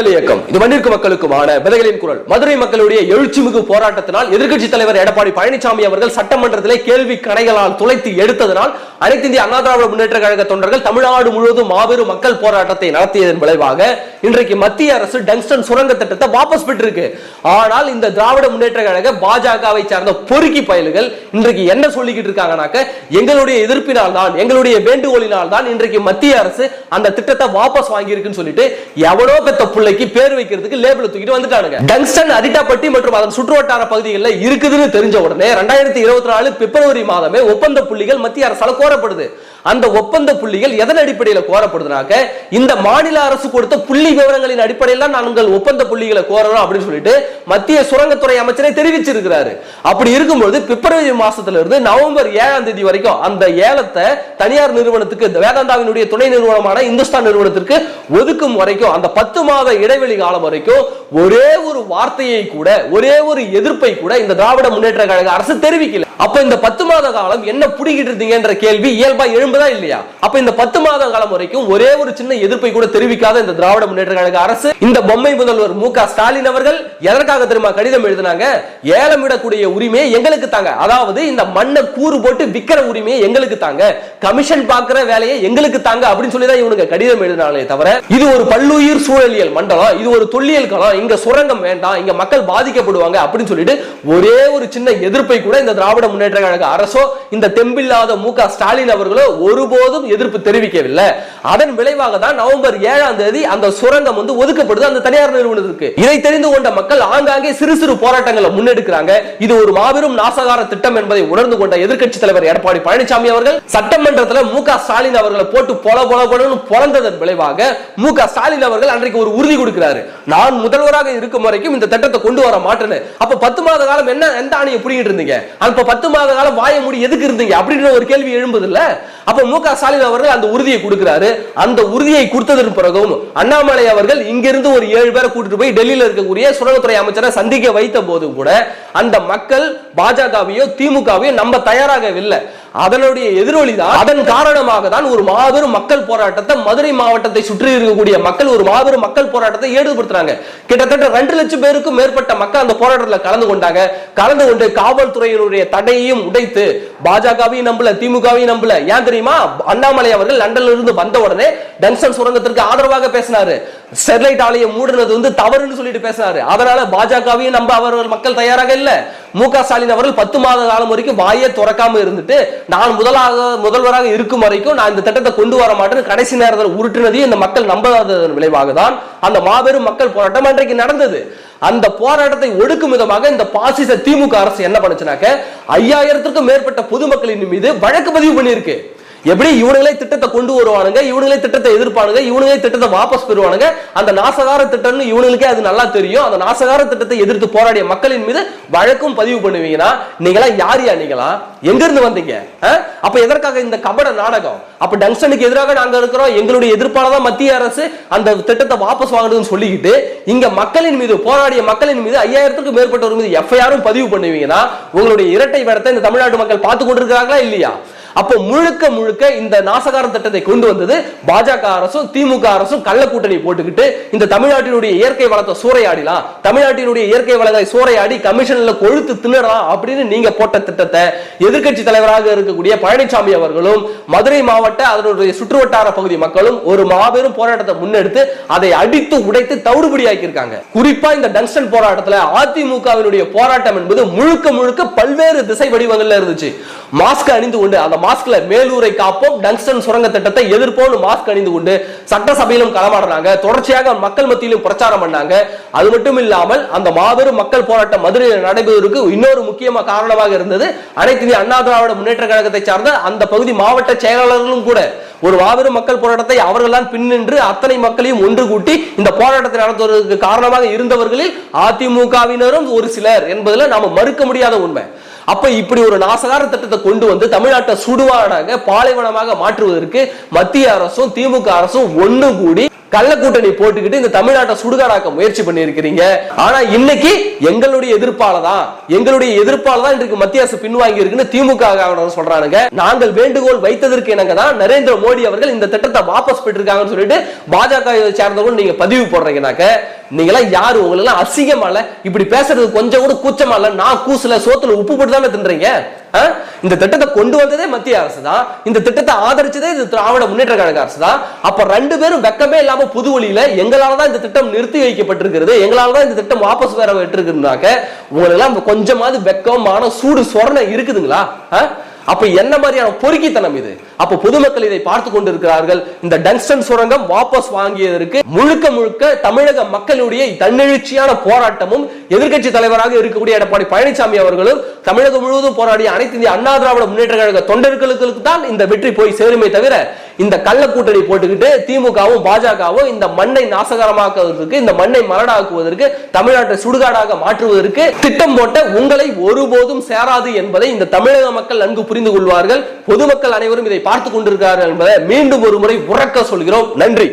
விடுதலை இயக்கம். இது மண்ணிற்கு மக்களுக்குமான விதைகளின் குரல். மதுரை மக்களுடைய எழுச்சிமிகு போராட்டத்தினால் எதிர்கட்சி தலைவர் எடப்பாடி பழனிசாமி அவர்கள் சட்டமன்றத்திலே கேள்வி கணைகளால் துளைத்து எடுத்ததனால் அனைத்து இந்திய அண்ணா திராவிட முன்னேற்ற கழக தொண்டர்கள் தமிழ்நாடு முழுவதும் மாபெரும் மக்கள் போராட்டத்தை நடத்தியதன் விளைவாக இன்றைக்கு மத்திய அரசு டங்ஸ்டன் சுரங்க திட்டத்தை வாபஸ் பெற்றிருக்கு. ஆனால் இந்த திராவிட முன்னேற்ற கழக பாஜகவை சார்ந்த பொறுக்கி பயல்கள் இன்றைக்கு என்ன சொல்லிக்கிட்டு இருக்காங்கனாக்க எங்களுடைய எதிர்ப்பினால் தான் எங்களுடைய வேண்டுகோளினால் தான் இன்றைக்கு மத்திய அரசு அந்த திட்டத்தை வாபஸ் வாங்கியிருக்குன்னு சொல்லிட்டு எவ்வளோ பெத்த பிள்ளை விடுதலைக்கு பேர் வைக்கிறதுக்கு லேபிள் தூக்கிட்டு வந்துட்டானுங்க. டங்ஸ்டன் அரிட்டாப்பட்டி மற்றும் அதன் சுற்றுவட்டார பகுதிகளில் இருக்குதுன்னு தெரிஞ்ச உடனே ரெண்டாயிரத்தி இருபத்தி நாலு பிப்ரவரி மாதமே ஒப்பந்த புள்ளிகள் மத்திய அரசால் கோரப்படுது. அந்த ஒப்பந்த புள்ளிகள் எதன் அடிப்படையில் கோரப்படுதுனாக்க இந்த மாநில அரசு கொடுத்த புள்ளி விவரங்களின் அடிப்படையில் தான் நாங்கள் ஒப்பந்த புள்ளிகளை கோரணும் அப்படின்னு சொல்லிட்டு மத்திய சுரங்கத்துறை அமைச்சரை தெரிவிச்சிருக்கிறாரு. அப்படி இருக்கும்போது பிப்ரவரி மாசத்துல இருந்து நவம்பர் ஏழாம் தேதி வரைக்கும் அந்த ஏலத்தை தனியார் நிறுவனத்துக்கு வேதாந்தாவினுடைய துணை நிறுவனமான இந்துஸ்தான் நிறுவனத்திற்கு ஒதுக்கும் வரைக்கும் அந்த பத்து மாத இடைவெளி காலம் வரைக்கும் ஒரே ஒரு வார்த்தையை கூட ஒரே ஒரு எதிர்ப்பை கூட இந்த திராவிட முன்னேற்ற கழக அரசு தெரிவிக்கல. அப்ப இந்த பத்து மாத காலம் என்ன புடிக்கிட்டு இருந்தீங்கன்ற கேள்வி இயல்பா எழும்புதா இல்லையா? அப்ப இந்த பத்து மாத காலம் வரைக்கும் ஒரே ஒரு சின்ன எதிர்ப்பை கூட தெரிவிக்காத இந்த திராவிட முன்னேற்ற கழக அரசு இந்த பொம்மை முதல்வர் மு ஸ்டாலின் அவர்கள் எதற்காக தெரியுமா கடிதம் எழுதினாங்க? ஏலம் விடக்கூடிய உரிமையை எங்களுக்கு தாங்க. அதாவது இந்த மண்ணை கூறு போட்டு விக்கிற உரிமையை எங்களுக்கு தாங்க. கமிஷன் பாக்குற வேலையை எங்களுக்கு தாங்க அப்படின்னு சொல்லி தான் இவனுங்க கடிதம் எழுதினாலே தவிர இது ஒரு பல்லுயிர் சூழலியல் மண்டலம் இது ஒரு தொல்லியல் களம் இங்க சுரங்கம் வேண்டாம் இங்க மக்கள் பாதிக்கப்படுவாங்க அப்படின்னு சொல்லிட்டு ஒரே ஒரு சின்ன எதிர்ப்பை கூட இந்த திராவிட முன்னேற்ற கழக அரசோ இந்த தெம்பில்லாத மு ஸ்டாலின் அவர்களோ ஒருபோதும் எதிர்ப்பு தெரிவிக்கவில்லை. அதன் விளைவாக தான் நவம்பர் ஏழாம் தேதி அந்த சுரங்கம் வந்து ஒதுக்கப்படுது. அந்த தனியார் நிறுவனத்திற்கு. இதை தெரிந்து கொண்ட மக்கள் ஆங்காங்கே சிறு சிறு போராட்டங்களை முன்னெடுக்கிறாங்க. இது ஒரு மாபெரும் நாசகார திட்டம் என்பதை உணர்ந்து கொண்ட எதிர்க்கட்சி தலைவர் எடப்பாடி பழனிசாமி அவர்கள் சட்டமன்றத்தில் மு ஸ்டாலின் அவர்களை போட்டு பொல பொல பொலன்னு பொழந்ததன் விளைவாக மு ஸ்டாலின் அவர்கள் அன்றைக்கு ஒரு உறுதி கொடுக்கிறாரு. நான் முதல்வராக இருக்கும் வரைக்கும் இந்த திட்டத்தை கொண்டு வர மாட்டேன்னு. அப்ப பத்து மாத காலம் என்ன எந்த ஆணையை புரியிட்டு இருந்தீங்க? அப்ப பத்து மாத காலம் வாய மூடி எதுக்கு இருந்தீங்க? அப்படின்ற ஒரு கேள்வி எழும்புது இல்ல அப்ப மு க ஸ்டாலின் அவர்கள் அந்த உறுதியை கொடுக்கிறாரு. அந்த உறுதியை கொடுத்ததற்கு பிறகும் அண்ணாமலை அவர்கள் இங்கிருந்து ஒரு ஏழு பேரை கூட்டிட்டு போய் டெல்லியில இருக்கக்கூடிய சுரங்கத்துறை அமைச்சரை சந்திக்க வைத்த போது கூட அந்த மக்கள் பாஜகவையோ திமுகவையோ நம்ப தயாராகவில்லை. அதனுடைய எதிரொலி தான் அதன் காரணமாக தான் ஒரு மாபெரும் மக்கள் போராட்டத்தை மதுரை மாவட்டத்தை சுற்றி இருக்கக்கூடிய மக்கள் ஒரு மாபெரும் மக்கள் போராட்டத்தை ஈடுபடுத்துறாங்க கிட்டத்தட்ட ரெண்டு லட்சம் பேருக்கும் மேற்பட்ட மக்கள் அந்த போராட்டத்தில் கலந்து கொண்டாங்க. கலந்து கொண்டு காவல்துறையினுடைய தடையையும் உடைத்து பாஜகவையும் நம்பல திமுகவையும் நம்பல. ஏன் தெரியுமா? அண்ணாமலை அவர்கள் லண்டன்ல இருந்து வந்த உடனே டங்ஸ்டன் சுரங்கத்திற்கு ஆதரவாக பேசினாரு. ஸ்டெர்லைட் ஆலையை மூடுனது வந்து தவறுன்னு சொல்லிட்டு பேசினாரு. அதனால பாஜகவையும் நம்ப அவர்கள் மக்கள் தயாராக இல்ல. மு க ஸ்டாலின் அவர்கள் பத்து மாத காலம் வரைக்கும் வாயை துறக்காம இருந்துட்டு நான் முதலாக முதல்வராக இருக்கும் வரைக்கும் நான் இந்த திட்டத்தை கொண்டு வர மாட்டேன்னு கடைசி நேரத்தில் உருட்டுனதையும் இந்த மக்கள் நம்பாததன் விளைவாக தான் அந்த மாபெரும் மக்கள் போராட்டம் அன்றைக்கு நடந்தது. அந்த போராட்டத்தை ஒடுக்கும் விதமாக இந்த பாசிச திமுக அரசு என்ன பண்ணுச்சுனாக்க ஐயாயிரத்துக்கும் மேற்பட்ட பொதுமக்களின் மீது வழக்கு பதிவு பண்ணியிருக்கு. எப்படி இவனுங்களே திட்டத்தை கொண்டு வருவானுங்க இவனுங்களே திட்டத்தை எதிர்ப்பானுங்க இவனுங்களே திட்டத்தை வாபஸ் பெறுவானுங்க அந்த நாசகார திட்டம்னு இவனுங்களுக்கே அது நல்லா தெரியும். அந்த நாசகார திட்டத்தை எதிர்த்து போராடிய மக்களின் மீது வழக்கும் பதிவு பண்ணுவீங்கன்னா நீங்களா யார் யா நீங்களா? எங்க இருந்து வந்தீங்க அப்ப எதற்காக இந்த கபட நாடகம்? அப்ப டங்ஸ்டனுக்கு எதிராக நாங்க இருக்கிறோம் எங்களுடைய எதிர்ப்பால தான் மத்திய அரசு அந்த திட்டத்தை வாபஸ் வாங்கணும்னு சொல்லிக்கிட்டு இங்க மக்களின் மீது போராடிய மக்களின் மீது ஐயாயிரத்துக்கும் மேற்பட்டவர் மீது எஃப்ஐஆரும் பதிவு பண்ணுவீங்கன்னா உங்களுடைய இரட்டை வேடத்தை இந்த தமிழ்நாட்டு மக்கள் பார்த்து கொண்டிருக்கிறாங்களா இல்லையா? அப்போ முழுக்க முழுக்க இந்த நாசகார திட்டத்தை கொண்டு வந்தது பாஜக அரசும் திமுக அரசும் கள்ள கூட்டணி போட்டுக்கிட்டு இந்த தமிழ்நாட்டினுடைய இயற்கை வளத்தை சூறையாடிலாம் தமிழ்நாட்டினுடைய இயற்கை வளத்தை சூறையாடி கமிஷன்ல கொழுத்து திணறலாம் அப்படின்னு நீங்க போட்ட திட்டத்தை எதிர்கட்சி தலைவராக இருக்கக்கூடிய பழனிசாமி அவர்களும் மதுரை மாவட்ட அதனுடைய சுற்றுவட்டார பகுதி மக்களும் ஒரு மாபெரும் போராட்டத்தை முன்னெடுத்து அதை அடித்து உடைத்து தவிடுபடியாக்கி இருக்காங்க குறிப்பா இந்த டங்ஸ்டன் போராட்டத்துல அதிமுகவினுடைய போராட்டம் என்பது முழுக்க முழுக்க பல்வேறு திசை வடிவங்கள்ல இருந்துச்சு. மாஸ்க் அணிந்து கொண்டு அந்த மாஸ்க்ல மேலூரை காப்போம் டங்ஸ்டன் சுரங்க திட்டத்தை எதிர்ப்போம்னு மாஸ்க் அணிந்து கொண்டு சட்டசபையிலும் களமாடுறாங்க. தொடர்ச்சியாக மக்கள் மத்தியிலும் பிரச்சாரம் பண்ணாங்க. அது மட்டும் இல்லாமல் அந்த மாபெரும் மக்கள் போராட்டம் மதுரையில் நடைபெறுவதற்கு இன்னொரு முக்கியமா காரணமாக இருந்தது. அனைத்து இந்திய அண்ணா திராவிட முன்னேற்ற கழகத்தை சார்ந்த அந்த பகுதி மாவட்ட செயலாளர்களும் கூட. ஒரு மாபெரும் மக்கள் போராட்டத்தை அவர்கள் தான் பின்னின்று அத்தனை மக்களையும் ஒன்று கூட்டி இந்த போராட்டத்தை நடத்துவதற்கு காரணமாக இருந்தவர்களில் அதிமுகவினரும் ஒரு சிலர் என்பதில் நாம மறுக்க முடியாத உண்மை. அப்ப இப்படி ஒரு நாசகார திட்டத்தை கொண்டு வந்து தமிழ்நாட்டை சுடுவாடாக பாலைவனமாக மாற்றுவதற்கு மத்திய அரசும் திமுக அரசும் ஒன்று கூடி கள்ள கூட்டணி போட்டுக்கிட்டு இந்த தமிழ்நாட்டை சுடுகாடாக்க முயற்சி பண்ணியிருக்கிறீங்க. ஆனா இன்னைக்கு எங்களுடைய எதிர்ப்பால தான் எங்களுடைய எதிர்ப்பால தான் இன்றைக்கு மத்திய அரசு பின்வாங்கி இருக்குன்னு திமுக காரங்க சொல்றானுங்க. நாங்கள் வேண்டுகோள் வைத்ததற்கு இணங்க தான் நரேந்திர மோடி அவர்கள் இந்த திட்டத்தை வாபஸ் பெற்றிருக்காங்கன்னு சொல்லிட்டு பாஜக சேர்ந்தவங்க நீங்க பதிவு போடுறீங்கனாக்க நீங்களாம் யாரு? உங்களெல்லாம் அசிங்கமா இல்ல? இப்படி பேசுறது கொஞ்சம் கூட கூச்சமா இல்ல? நான் கூசல சோத்துல உப்பு போட்டு தானே தின்றீங்க? இந்த திட்டத்தை கொண்டு வந்ததே மத்திய அரசு தான் இந்த திட்டத்தை ஆதரிச்சதே இது திராவிட முன்னேற்ற கழக அரசு தான் அப்ப ரெண்டு பேரும் வெக்கமே இல்லாம புது வழியில எங்களால தான் இந்த திட்டம் நிறுத்தி வைக்கப்பட்டிருக்கிறது எங்களால தான் இந்த திட்டம் வாபஸ் வேற விட்டுருக்குனாக்க உங்களுக்கு எல்லாம் கொஞ்சமாவது வெக்கம் மான சூடு சொரணை இருக்குதுங்களா? ஆ? அப்ப என்ன மாதிரியான பொறுக்கித்தனம் இது? அப்ப பொதுமக்கள் இதை பார்த்து கொண்டிருக்கிறார்கள். இந்த டங்ஸ்டன் சுரங்கம் வாபஸ் வாங்கியதற்கு முழுக்க முழுக்க தமிழக மக்களுடைய தன்னெழுச்சியான போராட்டமும் எதிர்க்கட்சி தலைவராக இருக்கக்கூடிய எடப்பாடி பழனிசாமி அவர்களும் தமிழகம் முழுவதும் போராடிய அனைத்து இந்திய அண்ணா திராவிட முன்னேற்ற கழக தொண்டர்களுக்கு தான் இந்த வெற்றி போய் சேருமே தவிர இந்த கள்ள கூட்டணி போட்டுக்கிட்டு திமுகவும் பாஜகவும் இந்த மண்ணை நாசகரமாக்குவதற்கு இந்த மண்ணை மரடாக்குவதற்கு தமிழ்நாட்டை சுடுகாடாக மாற்றுவதற்கு திட்டம் போட்ட உங்களை ஒருபோதும் சேராது என்பதை இந்த தமிழக மக்கள் நன்கு புரிந்து கொள்வார்கள். பொதுமக்கள் அனைவரும் இதை பார்த்துக் கொண்டிருக்கிறார்கள் என்பதை மீண்டும் ஒரு முறை உறக்க சொல்கிறோம். நன்றி.